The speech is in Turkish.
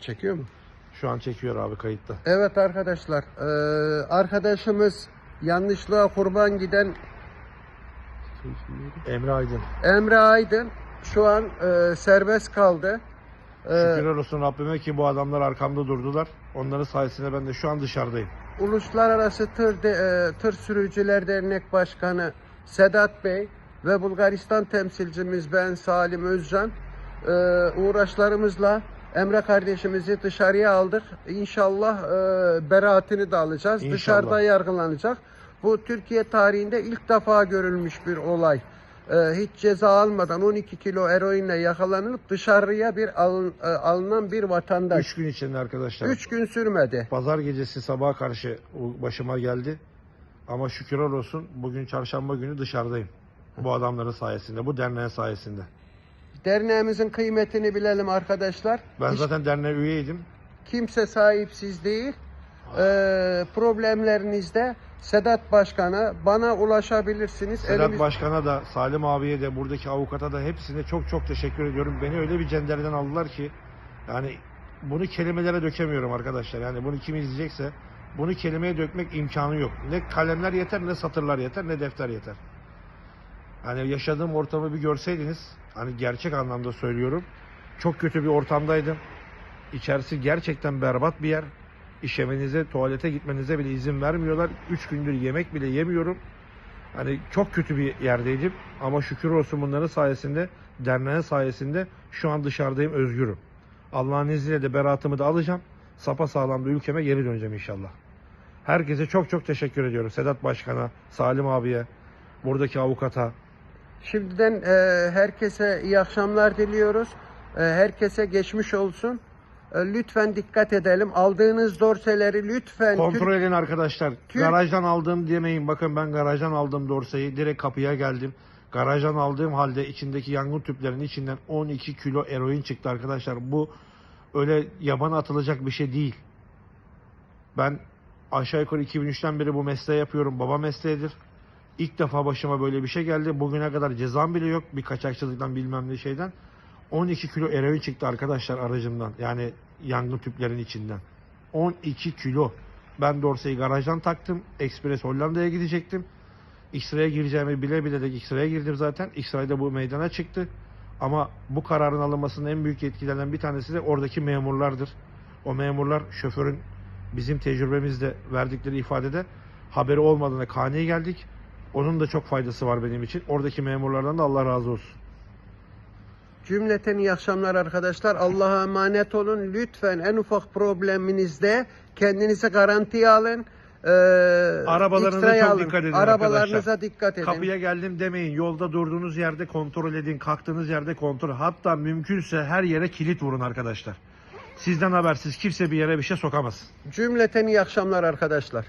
Çekiyor mu? Şu an çekiyor abi kayıtta. Evet arkadaşlar, eee, arkadaşımız yanlışlığa kurban giden Emre Aydın. Emre Aydın şu an eee, serbest kaldı. Eee, Şükürler olsun Rabbime ki bu adamlar arkamda durdular. Onların sayesinde ben de şu an dışarıdayım. Uluslararası Tır, de, eee, Tır Sürücüler Dernek Başkanı Sedat Bey ve Bulgaristan temsilcimiz ben Salim Özcan eee, uğraşlarımızla Emre kardeşimizi dışarıya aldık. İnşallah eee beraatini de alacağız. İnşallah. Dışarıda yargılanacak. Bu Türkiye tarihinde ilk defa görülmüş bir olay. Eee, hiç ceza almadan 12 kilo eroinle yakalanıp dışarıya bir alın- eee, alınan bir vatandaş. 3 gün içinde arkadaşlar. 3 gün sürmedi. Pazar gecesi sabaha karşı başıma geldi. Ama şükürler olsun bugün çarşamba günü dışarıdayım. Bu adamların sayesinde, bu derneğin sayesinde. Derneğimizin kıymetini bilelim arkadaşlar. Ben Hiç zaten derneğe üyeydim. kimse sahipsiz değil. Ee, problemlerinizde Sedat Başkan'a bana ulaşabilirsiniz. Sedat Elimiz- Başkan'a da, Salim abiye de, buradaki avukata da hepsine çok çok teşekkür ediyorum. Beni öyle bir cendereden aldılar ki yani bunu kelimelere dökemiyorum arkadaşlar. Yani bunu kim izleyecekse bunu kelimeye dökmek imkanı yok. Ne kalemler yeter, ne satırlar yeter, ne defter yeter. Hani yaşadığım ortamı bir görseydiniz, hani gerçek anlamda söylüyorum. Çok kötü bir ortamdaydım. İçerisi gerçekten berbat bir yer. İşemenize, tuvalete gitmenize bile izin vermiyorlar. Üç gündür yemek bile yemiyorum. Hani çok kötü bir yerdeydim ama şükür olsun bunların sayesinde, derneğin sayesinde şu an dışarıdayım, özgürüm. Allah'ın izniyle de beraatımı da alacağım. Sapa sağlam da ülkeme geri döneceğim inşallah. Herkese çok çok teşekkür ediyorum. Sedat Başkan'a, Salim abiye, buradaki avukata. Şimdiden e, herkese iyi akşamlar diliyoruz. E, herkese geçmiş olsun. E, lütfen dikkat edelim. Aldığınız dorseleri lütfen Kontrol edin arkadaşlar. Türk- Garajdan aldım demeyin. Bakın ben garajdan aldım dorseyi. Direkt kapıya geldim. Garajdan aldığım halde içindeki yangın tüplerinin içinden 12 kilo eroin çıktı arkadaşlar. Bu öyle yabana atılacak bir şey değil. Ben aşağı yukarı 2003'ten beri bu mesleği yapıyorum. Baba mesleğidir. İlk defa başıma böyle bir şey geldi. Bugüne kadar cezam bile yok. Bir kaçakçılıktan bilmem ne şeyden. 12 kilo eroin çıktı arkadaşlar aracımdan. Yani yangın tüplerin içinden. 12 kilo. Ben dorseyi garajdan taktım. Express Hollanda'ya gidecektim. X-ray'e gireceğimi bile bile de X-ray'e girdim zaten. X-ray'da bu meydana çıktı. Ama bu kararın alınmasının en büyük yetkilerinden bir tanesi de oradaki memurlardır. O memurlar şoförün bizim tecrübemizde verdikleri ifadede haberi olmadığına kaniye geldik. Onun da çok faydası var benim için. Oradaki memurlardan da Allah razı olsun. Cümleten iyi akşamlar arkadaşlar. Allah'a emanet olun. Lütfen en ufak probleminizde kendinizi garantiye alın. Ee, Arabalarınıza çok alın. dikkat edin Arabalarınıza arkadaşlar. dikkat edin. Kapıya geldim demeyin. Yolda durduğunuz yerde kontrol edin. Kalktığınız yerde kontrol. Hatta mümkünse her yere kilit vurun arkadaşlar. Sizden habersiz kimse bir yere bir şey sokamaz. Cümleten iyi akşamlar arkadaşlar.